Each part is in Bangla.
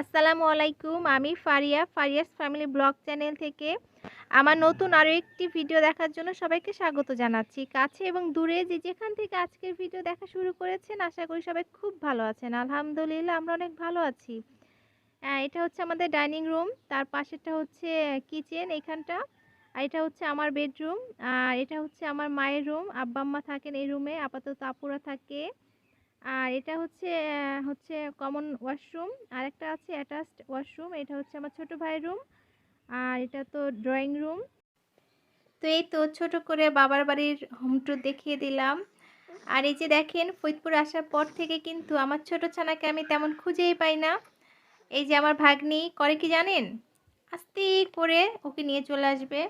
আসসালামু আলাইকুম আমি Faria Faria's family vlog channel থেকে। আমার নতুন আরও একটি ভিডিও দেখার জন্য সবাইকে স্বাগত জানাচ্ছি। কাছে এবং দূরে যে যেখান থেকে আজকের ভিডিও দেখা শুরু করেছেন আশা করি সবাই খুব ভালো আছেন। আলহামদুলিল্লাহ আমরা অনেক ভালো আছি। আহ, এটা হচ্ছে আমাদের ডাইনিং রুম তার পাশেরটা হচ্ছে কিচেন এখানটা। আর এটা হচ্ছে আমার বেডরুম আর এটা হচ্ছে আমার মায়ের রুম। আব্বা আম্মা থাকেন এই রুমে আপাতত আপুরা থাকে। আর এটা হচ্ছে হচ্ছে কমন ওয়াশরুম আর একটা আছে অ্যাটাচড ওয়াশরুম এটা হচ্ছে আমার ছোট ভাইয়ের রুম আর এটা তো ড্রয়িং রুম তো এই তো ছোট করে বাবার বাড়ির হোম ট্যুর দেখিয়ে দিলাম। আর এই যে দেখেন, ফরিদপুর আসার পর থেকে কিন্তু আমার ছোট ছানাকে আমি তেমন খুঁজেই পাই না। এই যে আমার ভাগ্নি, করে কি জানেন? আস্তে করে ওকে নিয়ে চলে আসবে।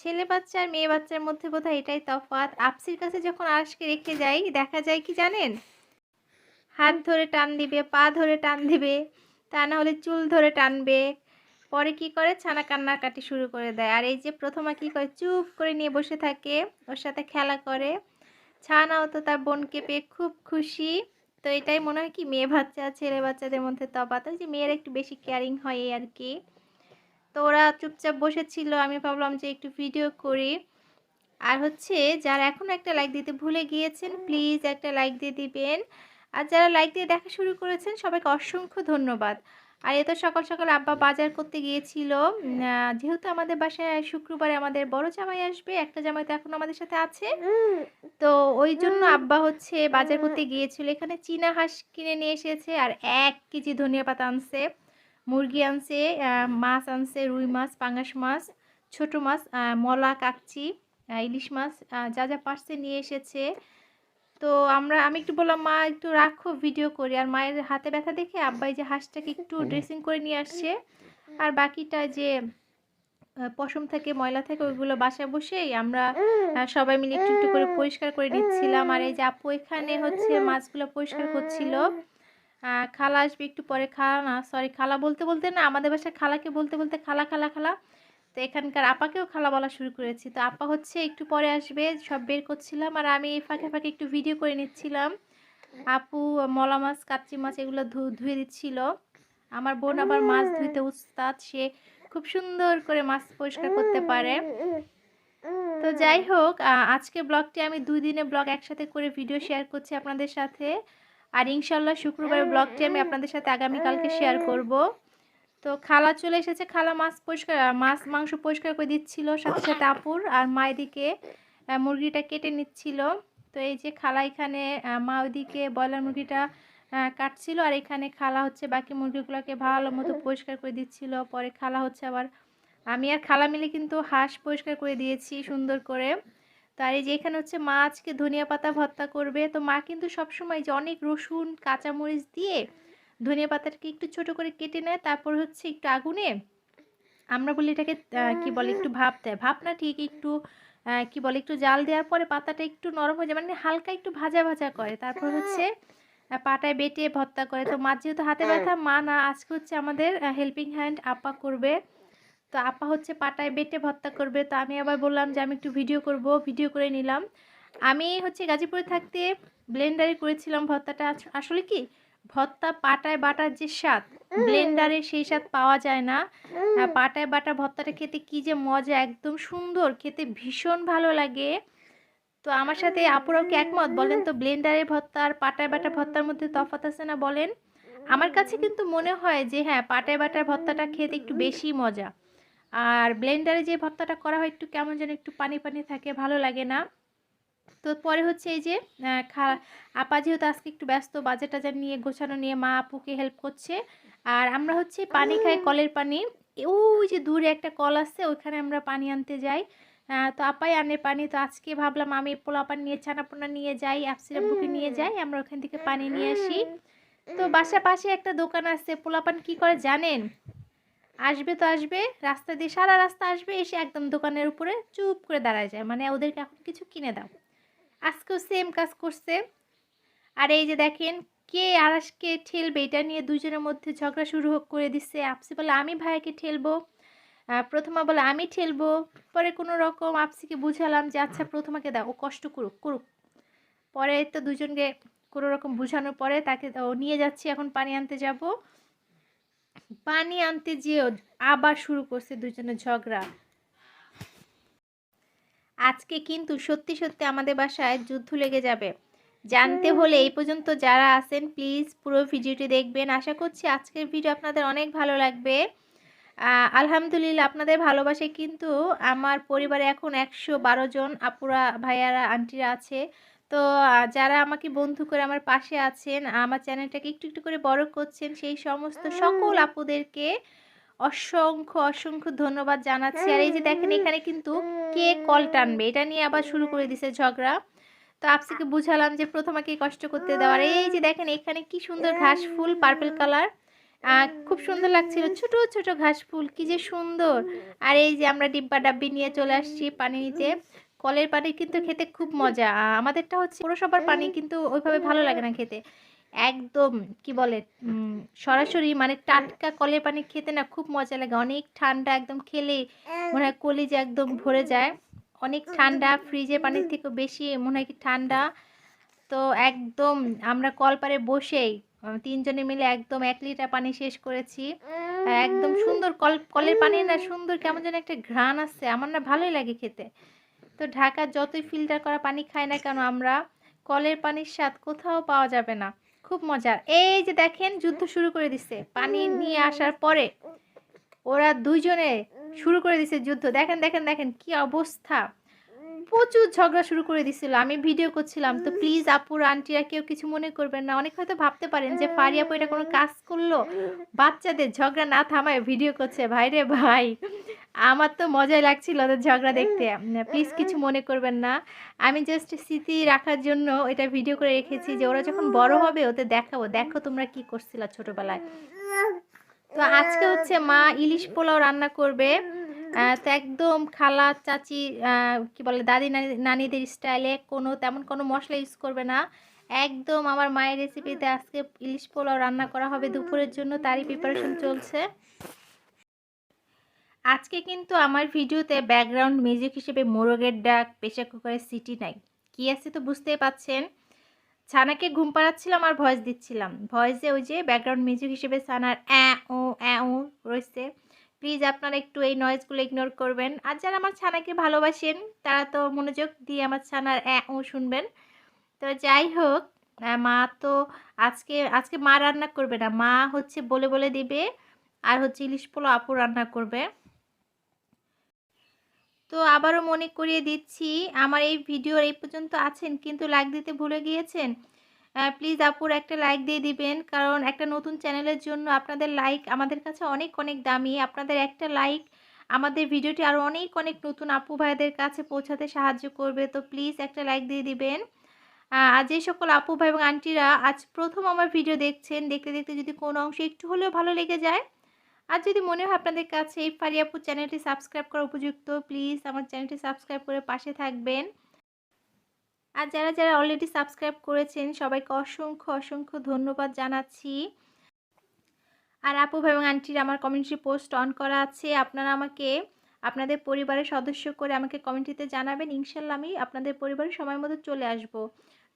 ছেলে বাচ্চা আর মেয়ে বাচ্চার মধ্যে বোধহয় এটাই তফাৎ। আপসির কাছে যখন আরশকে রেখে যাই, দেখা যায় কি জানেন? হাত ধরে টান দিবে, পা ধরে টান দিবে, তা না হলে চুল ধরে টানবে। পরে কি করে? ছানা কান্নাকাটি শুরু করে দেয়। আর এই যে প্রথমা কি করে? চুপ করে নিয়ে বসে থাকে, ওর সাথে খেলা করে। ছানাও তো তার বোনকে পেয়ে খুব খুশি। তো এটাই মনে হয় কি? মেয়ে বাচ্চা ছেলে বাচ্চাদের মধ্যে তফাৎ। যে মেয়েরা একটু বেশি কেয়ারিং হয় আর কি। তো ওরা চুপচাপ বসেছিল, আমি ভাবলাম যে একটু ভিডিও করি। আর হচ্ছে যারা এখন একটা লাইক দিতে ভুলে গিয়েছেন প্লিজ একটা লাইক দিয়ে দিবেন। আর যারা লাইক দিয়ে দেখা শুরু করেছেন, সবাইকে অসংখ্য ধন্যবাদ। আর এ তো সকাল সকাল আব্বা বাজার করতে গিয়েছিল। যেহেতু আমাদের বাসায় শুক্রবারে আমাদের বড় জামাই আসবে, একটা জামাই তো এখন আমাদের সাথে আছে। তো ওই জন্য আব্বা হচ্ছে বাজার করতে গিয়েছিল। এখানে চীনা হাঁস কিনে নিয়ে এসেছে আর এক কেজি ধনিয়া পাতা আনছে। মুরগি আনছে মাছ আনছে রুই মাছ পাঙ্গাস মাছ ছোট মাছ মলা কাকচি ইলিশ মাছ যা যা পারছে নিয়ে এসেছে। তো আমরা আমি একটু বললাম মা একটু রাখো ভিডিও করি। আর মায়ের হাতে ব্যথা দেখে আব্বাই যে হাঁসটাকে একটু ড্রেসিং করে নিয়ে আসছে। আর বাকিটা যে পশম থেকে ময়লা থেকে ওইগুলো বাসায় বসেই আমরা সবাই মিলে একটু একটু করে পরিষ্কার করে নিচ্ছিলাম। আর এই যে আপু এখানে হচ্ছে মাছগুলো পরিষ্কার করছিল। খালা আসবে, একটু পরে খালা না সরি খালা বলতে বলতে না, আমাদের বাসায় খালাকে বলতে বলতে খালা খালা খালা। তো এখানকার আপাকেও খালা বলা শুরু করেছি। তো আপা হচ্ছে একটু পরে আসবে, সব বের করছিলাম আর আমি ফাঁকে ফাঁকে একটু ভিডিও করে নিচ্ছিলাম। আপু, মলা মাছ কাচ্চি মাছ এগুলো ধুয়ে দিচ্ছিল। আমার বোন আবার মাছ ধুইতে উস্তাদ, সে খুব সুন্দর করে মাছ পরিষ্কার করতে পারে। তো যাই হোক আজকে ব্লগটি আমি দুই দিনের ব্লগ একসাথে করে ভিডিও শেয়ার করছি আপনাদের সাথে। আর ইনশাল্লাহ শুক্রবারের ব্লগটি আমি আপনাদের সাথে আগামীকালকে শেয়ার করব। তো খালা চলে এসেছে, খালা মাছ পরিষ্কার মাছ, মাংস পরিষ্কার করে দিচ্ছিল, সাথে সাথে আপুর আর মা এদিকে মুরগিটা কেটে নিচ্ছিল। তো এই যে খালা এখানে মা ওইদিকে ব্রয়লার মুরগিটা কাটছিল আর এখানে খালা হচ্ছে বাকি মুরগিগুলোকে ভালো মতো পরিষ্কার করে দিচ্ছিল। পরে খালা হচ্ছে আবার, আমি আর খালা মিলে কিন্তু হাঁস পরিষ্কার করে দিয়েছি সুন্দর করে। তার এই যে এখানে হচ্ছে মা আজকে ধনিয়া পাতা ভর্তা করবে। তো মা কিন্তু সবসময় যে অনেক রসুন কাঁচামরিচ দিয়ে ধনিয়া পাতাটাকে একটু ছোট করে কেটে নেয় তারপর হচ্ছে একটু আগুনে আমরা বলি এটাকে কি বলে একটু ভাপ দেয়। ভাপ না ঠিক একটু কি বলে একটু জাল দেওয়ার পরে পাতাটা একটু নরম হয়ে যায় মানে হালকা একটু ভাজা ভাজা করে। তারপর হচ্ছে পাটায় বেটে ভর্তা করে। তো মা যেহেতু হাতে ব্যথা মা না আজকে হচ্ছে আমাদের হেল্পিং হ্যান্ড আপা করবে। তো আপা হচ্ছে পাটায় বেটে ভর্তা করবে। তো আমি আবার বললাম যে আমি একটু ভিডিও করব। ভিডিও করে নিলাম। আমি হচ্ছে গাজীপুরে থাকতে ব্লেন্ডারে করেছিলাম ভর্তাটা। আস- আসলে কি? ভর্তা পাটায় বাটার যে স্বাদ ব্লেন্ডারে সেই স্বাদ পাওয়া যায় না। পাটায় বাটা ভর্তাটা খেতে কি যে মজা, একদম সুন্দর। খেতে ভীষণ ভালো লাগে। তো আমার সাথে আপুরাও কি একমত? বলেন তো ব্লেন্ডারের ভর্তা আর পাটায় বাটা ভর্তার মধ্যে তফাৎ আছে না বলেন? আমার কাছে কিন্তু মনে হয় যে হ্যাঁ পাটায় বাটার ভর্তাটা খেতে একটু বেশি মজা। আর ব্লেন্ডারে যে ভর্তাটা করা হয় একটু কেমন যেন একটু পানি পানি থাকে ভালো লাগে না। তো পরে হচ্ছে এই যে খা আপা যেহেতু আজকে একটু ব্যস্ত বাজার টাজার নিয়ে গোছানো নিয়ে মা আপুকে হেল্প করছে। আর আমরা হচ্ছে পানি খাই কলের পানি। ওই যে দূরে একটা কল আছে ওইখানে আমরা পানি আনতে যাই। তো আপাই আনে পানি। তো আজকে ভাবলাম আমি পোলাপান নিয়ে ছানাপোনা নিয়ে যাই অ্যাপসিরাপুকে নিয়ে যাই আমরা ওখান থেকে পানি নিয়ে আসি। তো বাসা পাশে একটা দোকান আছে। পোলাপান কি করে জানেন? আসবে তো আসবে, রাস্তা দিয়ে সারা রাস্তা আসবে, এসে একদম দোকানের উপরে চুপ করে দাঁড়ায় যায়। মানে ওদেরকে এখন কিছু কিনে দাও। আজকেও সেম কাজ করছে। আর এই যে দেখেন, কে আরাসকে ঠেলবে? এটা নিয়ে দুজনের মধ্যে ঝগড়া শুরু করে দিচ্ছে। আপসি বলে, আমি ভাইকে ঠেলবো। প্রথমা বলে, আমি ঠেলবো। পরে কোনো রকম আপসিকে বুঝালাম যে আচ্ছা প্রথমাকে দাও, ও কষ্ট করুক করুক। পরে তো দুজনকে কোনো রকম বুঝানোর পরে তাকে নিয়ে যাচ্ছি, এখন পানি আনতে যাব। পানি আনতে যেও আবার শুরু করছে দুজনে ঝগড়া। আজকে কিন্তু সত্যি সত্যি আমাদের বাসায় যুদ্ধ লেগে যাবে। জানতে হলে এই পর্যন্ত যারা আছেন প্লিজ পুরো ভিডিওটি দেখবেন। আশা করছি আজকের ভিডিও আপনাদের অনেক ভালো লাগবে। আহ, আলহামদুলিল্লাহ আপনাদের ভালোবাসে কিন্তু আমার পরিবারে এখন একশো বারো জন আপুরা ভাইয়ারা আন্টিরা আছে। তো যারা আমাকে বন্ধু করে আমার পাশে আছেন আমার চ্যানেলটাকে একটু একটু করে বড় করছেন সেই সমস্ত সকল আপুদেরকে অসংখ্য অসংখ্য ধন্যবাদ জানাচ্ছি। আর এই যে দেখেন এখানে কিন্তু কে কল টানবে? এটা নিয়ে আবার শুরু করে দিছে ঝগড়া। তো আপসিকে বুঝালাম যে প্রথমে কষ্ট করতে দেওয়ার। এই যে দেখেন এখানে কি সুন্দর ঘাস ফুল পার্পেল কালার। খুব সুন্দর লাগছিল ছোট ছোট ঘাস ফুল কি যে সুন্দর। আর এই যে আমরা ডিব্বা ডাব্বি নিয়ে চলে আসছি পানি নিতে। কলের পানি কিন্তু খেতে খুব মজা। আমাদেরটা হচ্ছে পৌরসভার পানি কিন্তু ওইভাবে ভালো লাগে না খেতে। একদম কি বলে সরাসরি মানে টাটকা কলের পানি খেতে না খুব মজা লাগে। অনেক ঠান্ডা একদম খেলে মনে হয় কলিজা একদম ভরে যায়। অনেক ঠান্ডা ফ্রিজের পানির থেকে বেশি মনে হয় কি ঠান্ডা। তো একদম আমরা কলপারে বসেই তিনজনে মিলে একদম এক লিটার পানি শেষ করেছি। একদম সুন্দর কল কলের পানি না সুন্দর কেমন যেন একটা ঘ্রাণ আছে আমার না ভালোই লাগে খেতে। তো ঢাকার যতই ফিল্টার করা পানি খাই না কেন আমরা কলের পানির স্বাদ কোথাও পাওয়া যাবে না। খুব মজার। এই যে দেখেন, যুদ্ধ শুরু করে দিছে। পানি নিয়ে আসার পরে ওরা দুইজনে শুরু করে দিছে যুদ্ধ। দেখেন দেখেন দেখেন কি অবস্থা। প্রচুর ঝগড়া শুরু করে দিছিল। আমি ভিডিও করছিলাম। তো প্লিজ আপুর আন্টিরা কেউ কিছু মনে করবেন না। অনেক হয়তো ভাবতে পারেন যে ফারি আপু এটা কোনো কাজ করল। বাচ্চাদের ঝগড়া না থামায় ভিডিও করছে। ভাই রে ভাই। আমার তো মজাই লাগছিল ওদের ঝগড়া দেখতে। প্লিজ কিছু মনে করবেন না। আমি জাস্ট স্মৃতি রাখার জন্য এটা ভিডিও করে রেখেছি যে ওরা যখন বড় হবে ওদের দেখাবো। দেখো তোমরা কি করছিলা ছোটবেলায়। তো আজকে হচ্ছে মা ইলিশ পোলাও রান্না করবে। তো একদম খালা চাচি কি বলে দাদি নানি নানিদের স্টাইলে কোনো তেমন কোনো মশলা ইউজ করবে না। একদম আমার মায়ের রেসিপিতে আজকে ইলিশ পোলাও রান্না করা হবে দুপুরের জন্য। তারই প্রিপারেশন চলছে। আজকে কিন্তু আমার ভিডিওতে ব্যাকগ্রাউন্ড মিউজিক হিসেবে মোরগের ডাক, প্রেশার কুকারের সিটি নাই। কি আছে তো বুঝতেই পাচ্ছেন? ছানাকে ঘুম পাড়াচ্ছিলাম আর ভয়েস দিচ্ছিলাম। ভয়েসে ওই যে ব্যাকগ্রাউন্ড মিউজিক হিসেবে ছানার অ্যা ও অ্যা ও রয়েছে। প্লিজ আপনারা একটু এই নয়েজগুলো ইগনোর করবেন। আর যারা আমার ছানাকে ভালোবাসেন, তারা তো মনোযোগ দিয়ে আমার ছানার অ্যা ও শুনবেন। তো যাই হোক মা তো আজকে আজকে মা রান্না করবে না। মা হচ্ছে বলে বলে দিবে, আর হচ্ছে ইলিশ পোলাও আপু রান্না করবে। তো আবারও মনে করিয়ে দিচ্ছি, আমার এই ভিডিওর এই পর্যন্ত আছেন, কিন্তু লাইক দিতে ভুলে গিয়েছেন? প্লিজ আপুর একটা লাইক দিয়ে দিবেন, কারণ একটা নতুন চ্যানেলের জন্য আপনাদের লাইক আমাদের কাছে অনেক অনেক দামি। আপনাদের একটা লাইক আমাদের ভিডিওটি আরও অনেক অনেক নতুন আপু ভাইদের কাছে পৌঁছাতে সাহায্য করবে, তো প্লিজ একটা লাইক দিয়ে দিবেন। আর যে সকল আপু ভাই এবং আন্টিরা আজ প্রথম আমার ভিডিও দেখছেন, দেখতে দেখতে যদি কোনো অংশ একটু হলেও ভালো লেগে যায় আর যদি মনে হয় আপনাদের কাছে এই ফারিয়াপুর চ্যানেলটি সাবস্ক্রাইব করা উপযুক্ত প্লিজ আমার চ্যানেলটি সাবস্ক্রাইব করে পাশে থাকবেন। আর যারা যারা অলরেডি সাবস্ক্রাইব করেছেন, সবাইকে অসংখ্য অসংখ্য ধন্যবাদ জানাচ্ছি। আর আপু ভাই এবং আন্টির আমার কমিউনিটি পোস্ট অন করা আছে, আপনারা আমাকে, আপনাদের পরিবারের সদস্য করে আমাকে কমেন্টিতে জানাবেন ইনশাল্লাহ আমি আপনাদের পরিবারের সময় মতো চলে আসব।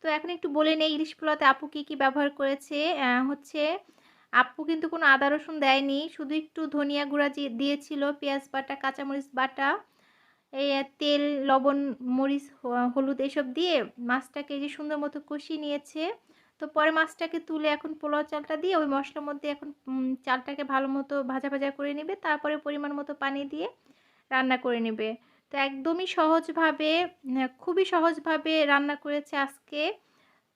তো এখন একটু বলে নেই, ইলিশ পোলাতে আপু কী কী ব্যবহার করেছে হচ্ছে আপু কিন্তু কোনো আদা, রসুন দেয়নি। শুধু একটু ধনিয়া গুঁড়া দিয়েছিল, পেঁয়াজ বাটা, কাঁচামরিচ বাটা এই তেল, লবণ, মরিচ হলুদ এসব দিয়ে মাছটাকে যে সুন্দর মতো কষিয়ে নিয়েছে। তো পরে মাছটাকে তুলে এখন পোলাও চালটা দিয়ে ওই মশলার মধ্যে এখন চালটাকে ভালো মতো ভাজা ভাজা করে নেবে। তারপরে পরিমাণ মতো পানি দিয়ে রান্না করে নেবে। তো একদমই সহজভাবে খুবই সহজভাবে রান্না করেছে আজকে।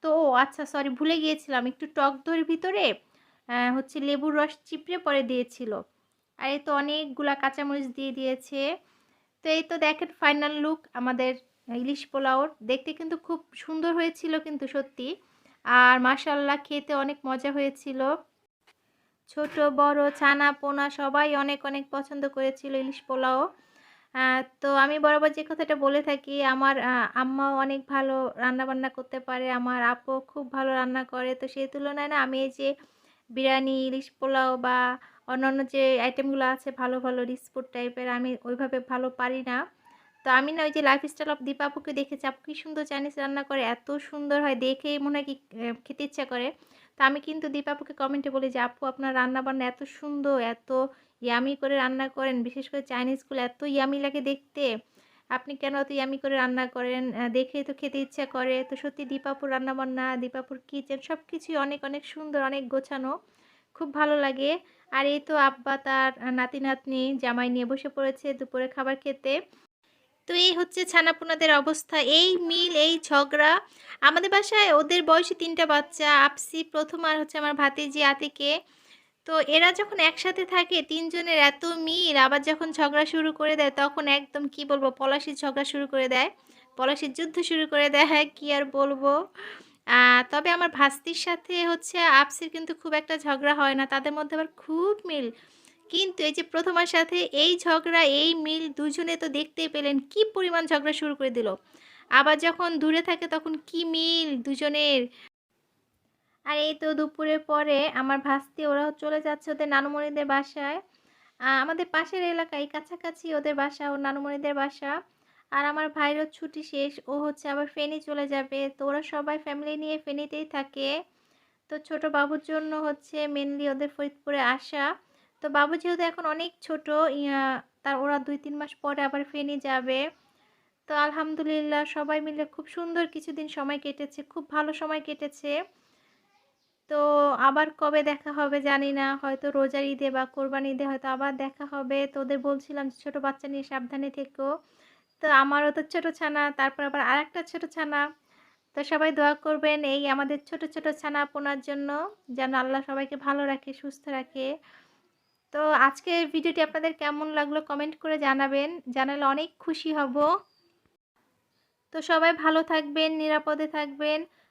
তো আচ্ছা সরি ভুলে গিয়েছিলাম। একটু টক দইয়ের ভিতরে হচ্ছে লেবুর রস চিপড়ে পরে দিয়েছিল। আর এই তো অনেকগুলা কাঁচামরিচ দিয়ে দিয়েছে। তো এই তো দেখেন ফাইনাল লুক আমাদের ইলিশ পোলাওর। দেখতে কিন্তু খুব সুন্দর হয়েছিল কিন্তু সত্যি। আর মাশাল্লাহ খেতে অনেক মজা হয়েছিল। ছোট, বড়, ছানা, পোনা সবাই অনেক অনেক পছন্দ করেছিল ইলিশ পোলাও। তো আমি বরাবর যে কথাটা বলে থাকি, আমার আম্মাও অনেক ভালো রান্না বান্না করতে পারে, আমার আপু খুব ভালো রান্না করে। তো সেই তুলনায় না আমি এই যে বিরিয়ানি, ইলিশ পোলাও বা অন্যান্য যে আইটেমগুলো আছে ভালো ভালো রিসপুট টাইপের আমি ওইভাবে ভালো পারি না। তো আমি না ওই যে লাইফস্টাইল অফ দীপা আপুকে দেখেছি, আপু কি সুন্দর চাইনিজ রান্না করে, এত সুন্দর হয়, দেখেই মনে হয় কি খেতে ইচ্ছা করে। তো আমি কিন্তু দীপাপুকে কমেন্টে বলি যে, আপু, আপনার রান্নাবান্না এত সুন্দর, এত ইয়ামি করে রান্না করেন, বিশেষ করে চাইনিজগুলো এত ইয়ামি লাগে দেখতে। আপনি কেন এত ইয়ামি করে রান্না করেন? দেখেই তো খেতে ইচ্ছা করে। তো সত্যি দীপাপুর রান্নাবান্না, দীপাপুর কিচেন সব কিছুই অনেক অনেক সুন্দর, অনেক গোছানো। খুব ভালো লাগে। আর এই তো আব্বা তার নাতি নাতনি জামাই নিয়ে বসে পড়েছে দুপুরে খাবার খেতে। তো এই হচ্ছে ছানাপোনাদের অবস্থা। এই মিল, এই ঝগড়া। আমাদের বাসায় ওদের বয়সী তিনটা বাচ্চা। আপসি প্রথম আর হচ্ছে আমার ভাতিজি আতিকে। তো এরা যখন একসাথে থাকে, তিনজনের এত মিল, আবার যখন ঝগড়া শুরু করে দেয়, তখন একদম কি বলব, পলাশির ঝগড়া শুরু করে দেয়। পলাশির যুদ্ধ শুরু করে দেয় হ্যাঁ কি আর বলব। তবে আমার ভাস্তির সাথে হচ্ছে আপসির কিন্তু খুব একটা ঝগড়া হয় না, তাদের মধ্যে আবার খুব মিল। কিন্তু এই যে প্রথমার সাথে এই ঝগড়া, এই মিল, দুজনে তো দেখতেই পেলেন কি পরিমাণ ঝগড়া শুরু করে দিল। আবার যখন দূরে থাকে তখন কি মিল, দুজনের আর এই তো দুপুরের পরে আমার ভাস্তি, ওরা চলে যাচ্ছে ওদের নানুমণিদের বাসায়। আমাদের পাশের এলাকায়, কাছাকাছি ওদের বাসা ও নানুমণিদের বাসা। আর আমার ভাইয়েরও ছুটি শেষ, ও হচ্ছে আবার ফেনী চলে যাবে। তো ওরা সবাই ফ্যামিলি নিয়ে ফেনীতেই থাকে। তো ছোট বাবুর জন্য হচ্ছে মেনলি ওদের ফরিদপুরে আসা। তো বাবু যেহেতু এখন অনেক ছোট তার ওরা দুই তিন মাস পরে আবার ফেনী যাবে। তো আলহামদুলিল্লাহ সবাই মিলে খুব সুন্দর কিছুদিন সময় কেটেছে, খুব ভালো সময় কেটেছে। তো আবার কবে দেখা হবে জানি না। হয়তো রোজার ঈদে বা কোরবানি ঈদে হয়তো আবার দেখা হবে। তো ওদের বলছিলাম ছোটো বাচ্চা নিয়ে সাবধানে থেকো। তো আমারও তো ছোটো ছানা, তারপর আবার আরেকটা ছোটো ছানা। তো সবাই দোয়া করবেন এই আমাদের ছোট ছোট ছানা পোনার জন্য, যেন আল্লাহ সবাইকে ভালো রাখে, সুস্থ রাখে। তো আজকে ভিডিওটি আপনাদের কেমন লাগল কমেন্ট করে জানাবেন। জানালে অনেক খুশি হব। তো সবাই ভালো থাকবেন, নিরাপদে থাকবেন।